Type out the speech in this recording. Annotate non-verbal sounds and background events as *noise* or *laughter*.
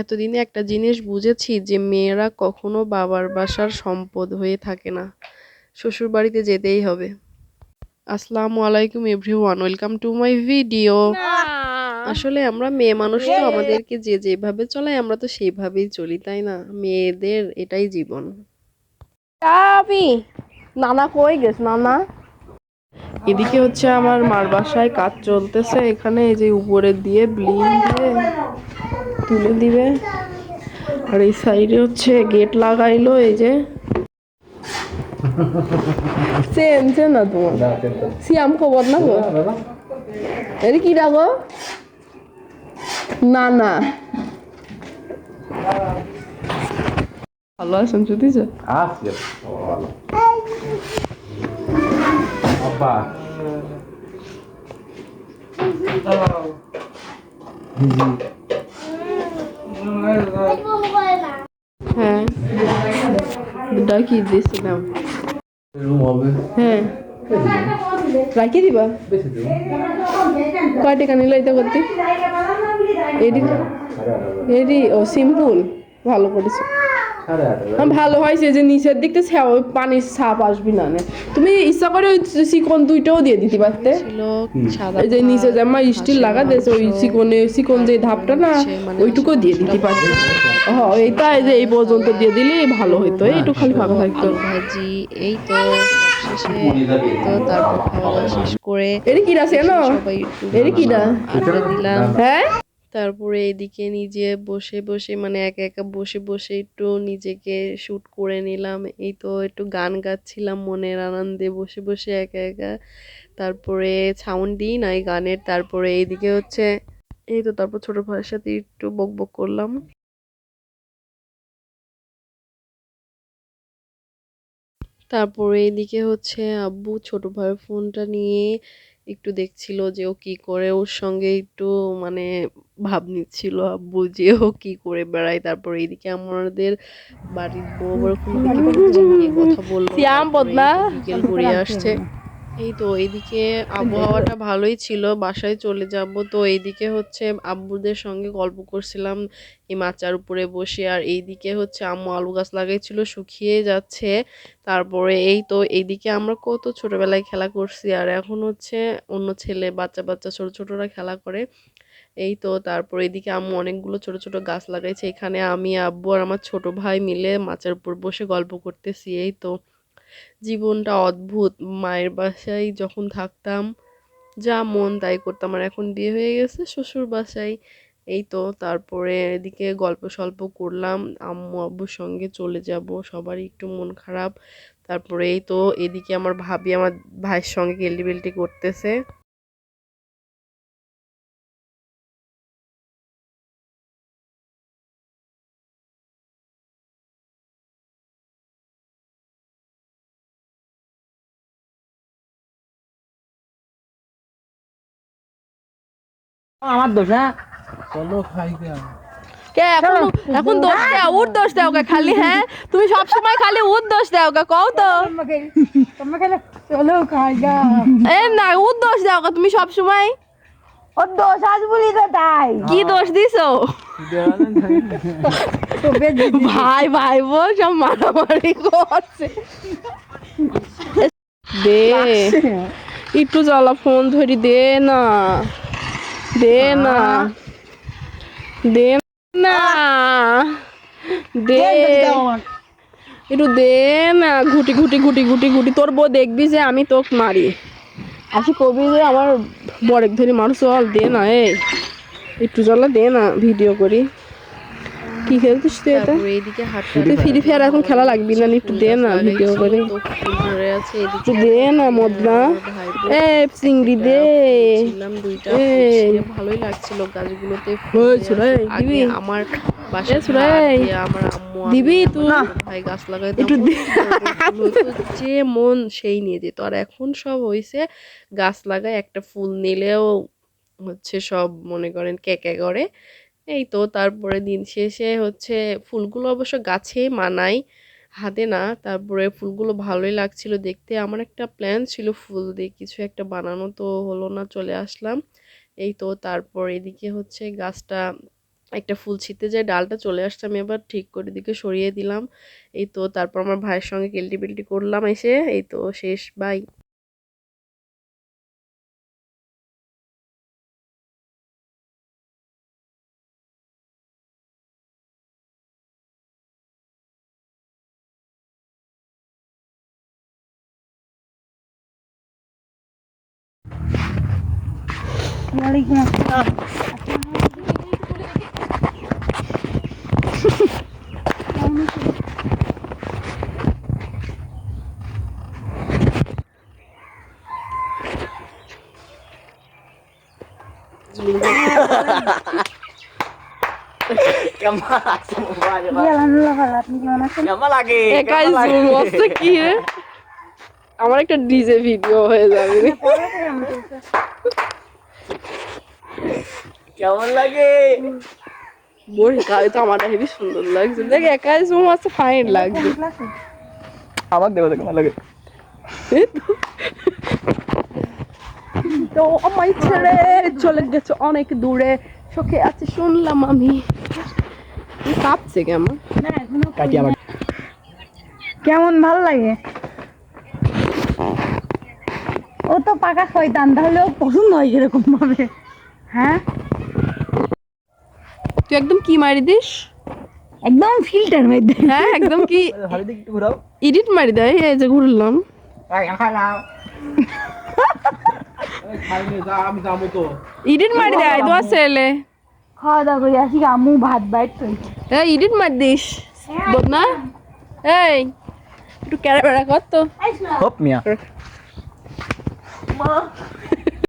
এতদিনে একটা জিনিস বুঝেছি যে মেয়েরা কখনো বাবার বাসার সম্পদ হয়ে থাকে না। শ্বশুর বাড়িতে যেতেই হবে। আসসালামু আলাইকুম everyone welcome to my video. আসলে আমরা মেয়ে মানুষ তো আমাদেরকে যে যেভাবে চলায় আমরা তো সেইভাবেই চলি তাই না? মেয়েদের এটাই জীবন। নানা কই গেছ নানা? এদিকে হচ্ছে আমার মার বাসায় কাজ চলতেছে এখানে এই যে উপরে দিয়ে ব্লিং দিয়ে। তুলে দিবে। আর এই সাইডে হচ্ছে গেট লাগাইলো এই যে। চেন চেন না তোমার সিয়াম খবর না গো এর কি ডাকো? না না। ভালো আছেন যদি যে Asia. হ্যাঁ। ডাকি দিয়েছিলাম হ্যাঁ। রাখি দিবা? কয় টাকা নিল এটা করতে? এডি এডি ও সিম্পল। ভালো করেছ। ভালো হয়েছে যে নিচের দিকটা ছাও- পানির ছাপ আসবি না তুমি ইচ্ছা করে ওই চিকন দুইটাও দিয়ে দিতে পারতে। এই যে নিচে যে আমার স্টিল লাগা দিয়েছে ওই চিকনে চিকন যে ধাপটা না ওইটুকু দিয়ে দিতে পারতে। হ্যাঁ এইটা এই যে এই পর্যন্ত দিয়ে দিলে ভালো হইতো এইটু খালি ফাঁকা থাকতো। ভাজি এই তো তো তারপর খাওয়া শেষ করে এর কি আছে না সবাই এর কি না দিলাম। হ্যাঁ? তারপরে এদিকে নিজে বসে বসে মানে একা একা বসে বসে একটু নিজেকে শুট করে নিলাম। এই তো একটু গান গাচ্ছিলাম মনের আনন্দে, বসে বসে একা একা। তারপরে সাউন্ড দিই নাই গানের। তারপরে এইদিকে হচ্ছে, এই তো তারপর ছোট ভাইয়ের সাথে একটু বক বক করলাম। তারপরে এদিকে হচ্ছে আব্বু ছোট ভাইয়ের ফোনটা নিয়ে একটু দেখছিল যে ও কি করে ওর সঙ্গে একটু মানে ভাব নিচ্ছিল আব্বু যে ও কি করে বেড়ায়। তারপর এইদিকে আমাদের বাড়ির বউ কথা বলল। বিকেল গড়িয়ে আসছে। এই তো, এইদিকে আবহাওয়াটা ভালোই ছিল, বাসায় চলে যাব। তো এইদিকে হচ্ছে আব্বুদের সঙ্গে গল্প করছিলাম, এই মাচার উপরে বসে। আর এইদিকে হচ্ছে আম্মু আলু গাছ লাগাইছিল, শুকিয়ে যাচ্ছে। তারপরে এই তো, এইদিকে আমরা কত ছোটবেলায় খেলা করছি। আর এখন হচ্ছে অন্য ছেলে, বাচ্চা বাচ্চা, ছোট ছোটরা খেলা করে। এই তো, তারপর এদিকে আম্মু অনেকগুলো ছোট ছোট গাছ লাগাইছে। এখানে আমি, আব্বু আর আমার ছোট ভাই মিলে মাচার উপর বসে গল্প করতেছি। এই তো জীবনটা অদ্ভুত। মায়ের বাসায় যখন থাকতাম, যা মন তাই করতাম। আর এখন বিয়ে হয়ে গেছে শ্বশুর বাসায়। এই তো তারপরে এদিকে গল্প সল্প করলাম। আম্মু আব্বুর সঙ্গে চলে যাব, সবারই একটু মন খারাপ। তারপরে এই তো এদিকে আমার ভাবি আমার ভাইয়ের সঙ্গে গেল্টি বেল্টি করতেছে। আমার দোষ না চলো খাই কে এখন এখন দোষ দাও উঠ দোষ দাও কে খালি হ্যাঁ? তুমি সব সময় খালি উঠ দোষ দাও কে কও তো। চলো খাইগা এ না উঠ দোষ দাও কে তুমি সব সময় ও দোষ আজ বলি তো তাই। কি দোষ দিছো? ভাই। ভাই বোন সব মারামারি করছে। দে। একটু জ্বালা ফোন ধরি দে না। দে। না দে না দে একটু দে না ঘুটি ঘুটি ঘুটি ঘুটি ঘুটি। তোর বউ দেখবি যে আমি তোকে মারি। আসি কবি যে আমার বরেক ধরি মানুষ চল দে না এই। একটু চলে দে না ভিডিও করি। কি খেলছিস তুই এটা? এইদিকে হাঁটতে তুই ফ্রি ফায়ার এখন খেলা লাগবি না একটু দে না ভিডিও করে। একটু দে না মদনা। এ চিংড়ি দে। দুইটা ভালোই লাগছিল গাছগুলোতে। আগে আমার বাসায় এ সুরাই, আমার আম্মু দিবি তুই? ভাই গাছ লাগাই একটু। *laughs* যে মন সেই নিয়ে যেত। আর এখন সব হইছে গাছ লাগায় একটা ফুল নিলেও হচ্ছে সব মনে করেন কেকে করে। এই তো তারপরে দিন শেষে হচ্ছে ফুলগুলো অবশ্য গাছে মানাই, হাতে না। তারপরে ফুলগুলো ভালোই লাগছিল দেখতে। আমার একটা প্ল্যান ছিল ফুল দিয়ে কিছু একটা বানানো, তো হলো না, চলে আসলাম। এই তো তারপর এদিকে হচ্ছে গাছটা, একটা ফুল ছিঁড়তে যায় ডালটা চলে আসছে আমি এবার ঠিক করে দিকে সরিয়ে দিলাম। এই তো তারপর আমার ভাইয়ের সঙ্গে কেল্টি বেল্টি করলাম এসে। এই তো শেষ বাই কি রে *laughs* আমার একটা ডিজে ভিডিও হয়ে যাবে। রে। বড়ি গায়ে তো আমার হেবি সুন্দর লাগছে। দেখ একাই জুম আছে ফাইন লাগছে। আমার দেবো দেখো লাগে। তো। ছেড়ে চলে গেছে অনেক দূরে। চোখে আছে শুনলাম আমি। কাঁপছে কেমন? আমার কেমন ভালো লাগে? ও তো পাকা শয়তান তাহলে ও পছন্দ হয় এরকম ভাবে। হ্যাঁ? তুই একদম কি মারি দিস? একদম ফিল্টার মধ্যে হ্যাঁ একদম কি এডিট মারি দেয় এই যে ঘুরলাম। এডিট মারি দেয় দোয়া ছেলে। খাওয়া দাওয়া করে আসি আমু ভাত বাইট এই এডিট মার দিস। বদনা এই একটু ক্যারা বেড়া কর তো। হপ মিয়া। 吗？